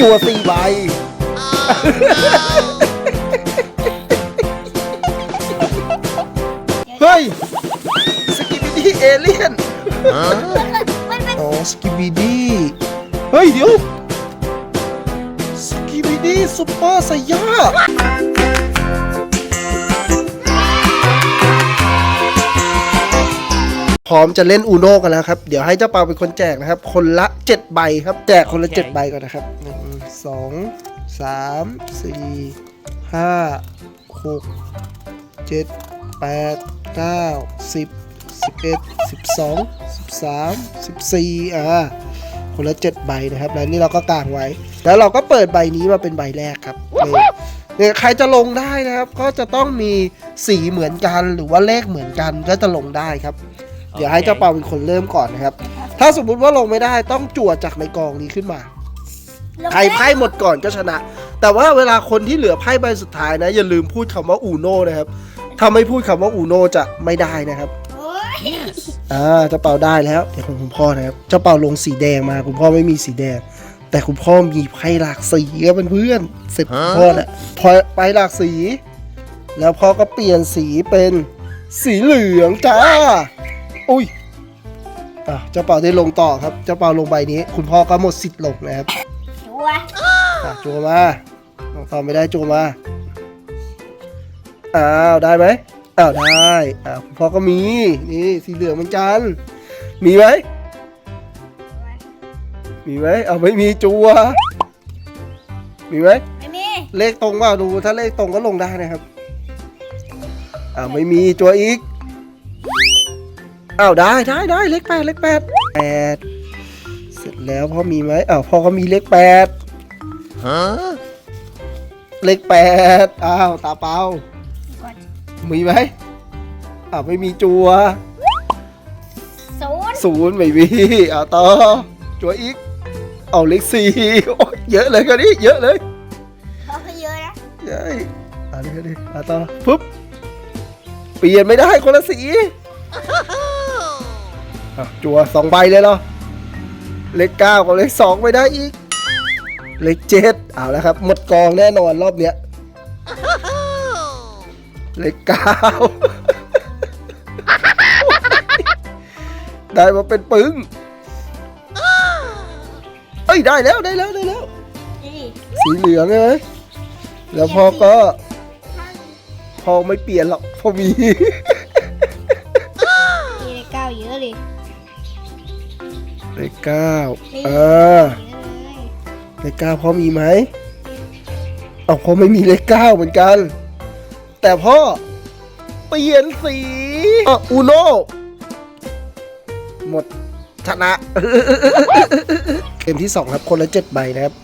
จัวสี่ใบเฮ้ย สกิบิดี้เอเลี่ยนมันเป็นอ๋อสกิบิดี้เฮ้ย เดี๋ยว สกิบิดี้ซุปเปอร์ไซย่า พร้อมจะเล่นอูโนกันแล้วครับ เดี๋ยวให้เจ้าเปาเป็นคนแจกนะครับ คนละ 7 ใบครับ แจกคนละ 7 ใบก่อนนะครับหนึ่งสองสามสี่ห้าหกเจ็ดแปดเก้าสิบสิบเอ็ดสิบสองสิบสามสิบสี่อ่าคนละ 7 ใบนะครับ แล้วนี่เราก็กางไว้ แล้วเราก็เปิดใบนี้มาเป็นใบแรกครับเนี่ยใครจะลงได้นะครับ ก็จะต้องมีสีเหมือนกันหรือว่าเลขเหมือนกันก็จะลงได้ครับ เดี๋ยวให้เจ้าเปาเป็นคนเริ่มก่อนนะครับ ถ้าสมมุติว่าลงไม่ได้ต้องจั่วจากในกองนี้ขึ้นมา ใครไพ่หมดก่อนก็ชนะ แต่ว่าเวลาคนที่เหลือไพ่ใบสุดท้ายนะ อย่าลืมพูดคำว่าอูโน่นะครับถ้าไม่พูดคำว่าอูโน่จะไม่ได้นะครับโอ้ยอ่าเจ้าเปาได้แล้วเดี๋ยวของคุณพ่อนะครับ เจ้าเปาลงสีแดงมา คุณพ่อไม่มีสีแดง แต่คุณพ่อมีไพ่หลากสีครับเพื่อนๆเสร็จคุณพ่อน่ะพอไปหลากสี แล้วพ่อก็เปลี่ยนสีเป็นสีเหลืองจ้า อุ้ยอะเจ้าเปาได้ลงต่อครับ เจ้าเปาลงใบนี้ คุณพ่อก็หมดสิทธิ์ลงนะครับชัวร์อะจูมาลงต่อไม่ได้จูมาอ้าวได้ไหมอ้าวได้อ่าคุณพ่อก็มีนี่สีเหลืองเหมือนกันมีไหมมีไหมเอาไม่มีจัวมีไหมไม่มีเลขตรงว่าดูถ้าเลขตรงก็ลงได้นะครับอ้าวไม่มีจัวอีก อ้าวได้ได้ได้เลขแปดเลขแปดแปดเสร็จแล้วพ่อมีไหมอ้าวพ่อก็มีเลขแปดเลขแปดอ้าวตาเปาก่อนมีไหมอ้าวไม่มีจัวศูนย์ศูนย์ไม่มีอ้าวต่อจัวอีกเอาเลขสี่โอ้ยเยอะเลยกันนี่เยอะเลยเขาก็เยอะนะเย้ยเอันนี้ก็ดีอะต่อปุ๊บเปลี่ยนไม่ได้คนละสี อะจัวสองใบเลยเหรอ เลขเก้ากับเลขสองไม่ได้อีก เลขเจ็ดเอาแล้วครับ หมดกองแน่นอนรอบเนี้ย เลขเก้า ได้มาเป็นปึ้ง เอ้ยได้แล้วได้แล้วได้แล้วนี่สีเหลืองใช่ไหมแล้วพ่อก็ พ่อไม่เปลี่ยนหรอกพ่อมี เลขเก้านี่อ่าเยอะเลยเลขเก้าพ่อมีไหมเอาพ่อไม่มีเลขเก้าเหมือนกัน แต่พ่อเปลี่ยนสีอะอูโนหมดชนะเกมที่สองครับคนละเจ็ดใบนะครับ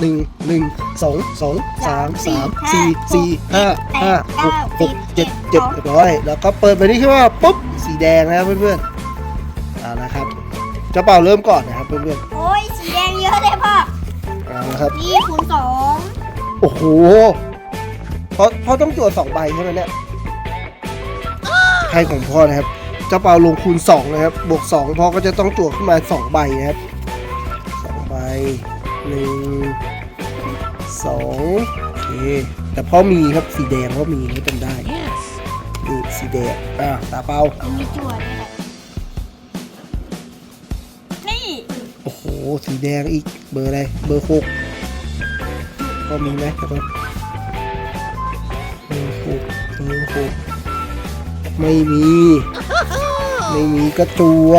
หนึ่งหนึ่งสองสองสามสามสี่สี่ห้าห้าหกหกเจ็ดเจ็ดเรียบร้อยแล้วก็เปิดไปที่ที่ว่าปุ๊บสีแดงนะครับเพื่อนๆเอาละครับเจ้าเป่าเริ่มก่อนนะครับเพื่อนโอ้ยสีแดงเยอะเลยพ่อๆเอาละครับ นี่คูณสองโอ้โหเพราะเพราะต้องจั่วสองใบใช่ไหมเนี่ยไพ่ของพ่อนะครับเจ้าเปาลงคูณสองนะครับ บวกสองพ่อก็จะต้องจั่วขึ้นมาสองใบนะครับสองใบหนึ่งสองโอเค แต่พ่อมีครับสีแดงพ่อมีไม่จำได้นี่สีแดงอ่าตาเปามีจั่วนี่แห โอ้โห สีแดงอีก เบอร์อะไร เบอร์หกพ่อมีไหมเดี๋ยวก่อนเบอร์หกเบอร์หกไม่มี ไม่มีกระตัว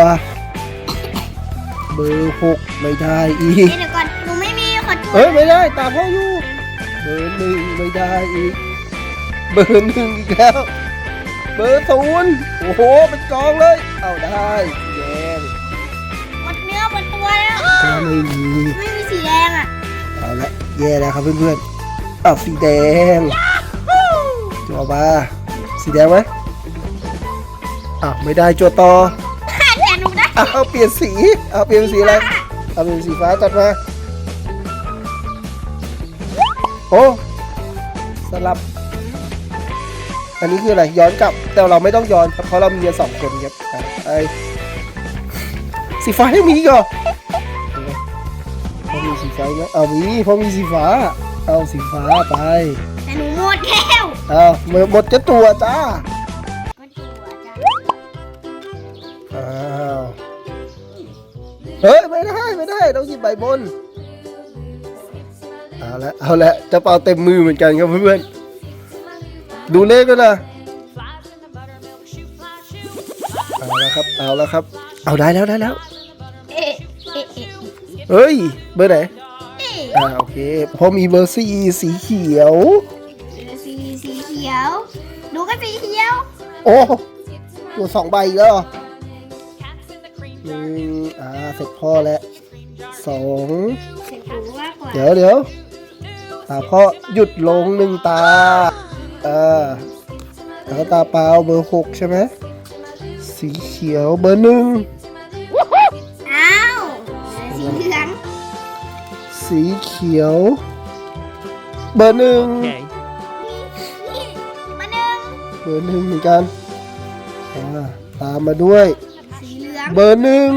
เบอร์หกไม่ได้อีก เดี๋ยวก่อนหนูไม่มีขอจั่วเฮ้ย ไม่ได้ ตามพ่ออยู่ เบอร์หนึ่งไม่ได้อีก เบอร์หนึ่งอีกแล้ว เบอร์ศูนย์โอ้โห เป็นกองเลย เอาได้ ตัวแล้วก็ไม่มี ไม่มีสีแดงอะเอาละแย่แล้วครับเพื่อนๆอ้าวสีแดงจัวมาสีแดงไหมอ้าวไม่ได้จัวต่อขาดแทนหนูได้อ้าวเปลี่ยนสีเอาเปลี่ยนสีอะไรเอาเปลี่ยนสีฟ้าจัดมาโอ้สลับ อันนี้คืออะไรย้อนกลับ แต่เราไม่ต้องย้อนครับเพราะเรามีกันสองคนครับอะไอสีฟ้ายังมีอีกเหรอเขามี สีสีฟ้าไหมเอามีเพราะมีสีฟ้า เอาสีฟ้าไปแต่หนูหมดแล้วเอาหมดหมดจะตัวจ้าก็จั่วจ้ะอ้าวเฮ้ยไม่ได้ไม่ได้ต้องหยิบใบบนเอาละเอาละเจะเป่าเต็มมือเหมือนกันครับเพื่อนๆดูเลขด้วยนะเอาละครับเอาละครับ เอาได้แล้วได้แล้ว เฮ้ย เบอร์ไหนเอ๊ะอ่าโอเคพอมีเบอร์สี่สีเขียว สีสีเขียวหนูก็สีเขียวโอ้ตัวสองใบอีกแล้วเหรอหนึ่งอ่าเสร็จพ่อแล้วสองเสร็จหนูมากกว่าเดี๋ยวเดี๋ยวตาพ่อหยุดลงหนึ่งตาเออแล้วก็ตาเปล่าเบอร์หกใช่ไหมสีเขียวเบอร์หนึ่ง สีเขียว เบอร์หนึ่งนี่มาหนึ่งเบอร์หนึ่งเหมือนกันอ่าตามมาด้วย สีเหลืองเบอร์หนึ่ง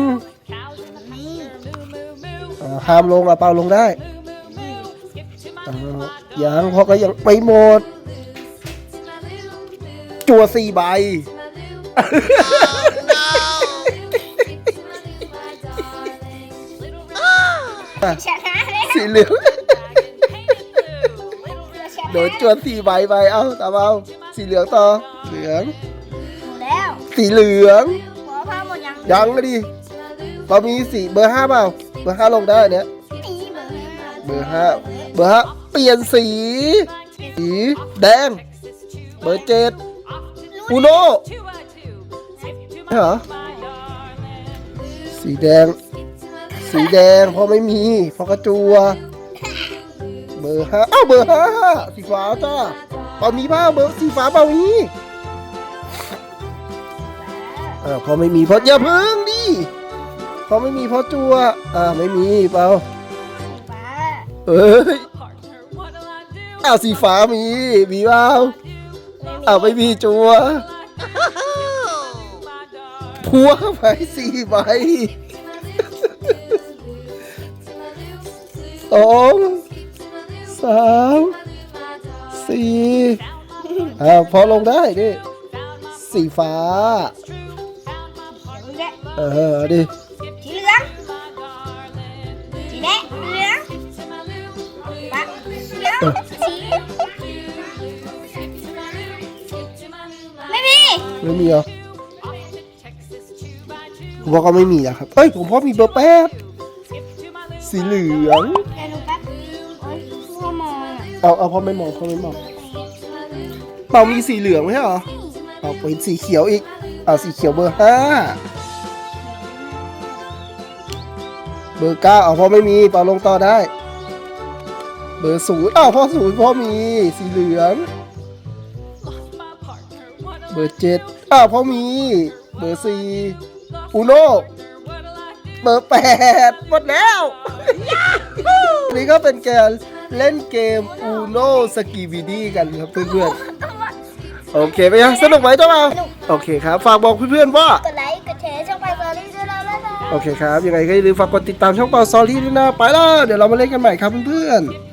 นี่อ่าห้ามลงอะเปล่าลงได้อ่ายังเพราะก็ยังไม่หมด จัวสี่ใบ ชนะแล้วสีเหลืองชนะโดนจวนสี่ใบไป เอ้าตามเอาสีเหลืองต่อ เหลืองหมดแล้วสีเหลือง หัวผ้าหมดยังยังก็ดีเรามีสีเบอร์ห้าเปล่า เบอร์ห้าลงได้เนี่ยนี่เบอร์ห้าเบอร์ห้าเบอร์ห้าเปลี่ยนสี สีแดง เบอร์เจ็ดอูโน่ใช่เหรอ สีแดง สีแดงเพราะไม่มีเพราะกระจัว เบอร์ห้าอ้าวเบอร์ห้าสีฟ้าจ้าเปล่ามีเปล่าเบอร์สีฟ้าเปล่ามีเออพอไม่มีเพราะอย่าพึ่งดิพอไม่มีเพราะจัวอ่าไม่มีเปล่าสีฟ้าเอ้ยอ้าวสีฟ้ามีมีเปล่าอ้าวไม่มีจัวพัวไปสี่ใบ สองสามสี่อ่าพอลงได้ดิสีฟ้าสีเหลืองเออเอาดิสีเหลืองสีแดงเหลืองปะเหลืองสีไม่มีไม่มีเหรอผมว่าก็ไม่มีนะครับเอ้ยผมพ่อมีเบอร์แปดสีเหลือง เอาเอาพ่อไม่มองพ่อไม่มองเปล่ามีสีเหลืองไหมเหรอเอาเป็นสีเขียวอีกเอาสีเขียวเบอร์ห้าเบอร์เก้าเอาพ่อไม่มีเปล่าลงต่อได้ เบอร์ศูนย์อ้าวพ่อศูนย์พ่อมีสีเหลืองเบอร์เจ็ดอ้าวพ่อมี เบอร์สี่อูโนเบอร์แปดหมดแล้ว นี่ก็เป็นแก เล่นเกมอูโน่สกีบีดีกันครับเพื่อนๆ โอเคไหมครับสนุกไหมเจ้าบ่าวโอเคครับ ฝากบอกเพื่อนๆว่า กดไลค์กดแชร์ช่องไปเบอร์รี่ด้วยนะบ๊ายบาย โอเคครับ ยังไงก็อย่าลืมฝากกดติดตามช่องเปาซอรี่ด้วยนะ ไปแล้ว เดี๋ยวเรามาเล่นกันใหม่ครับเพื่อนๆ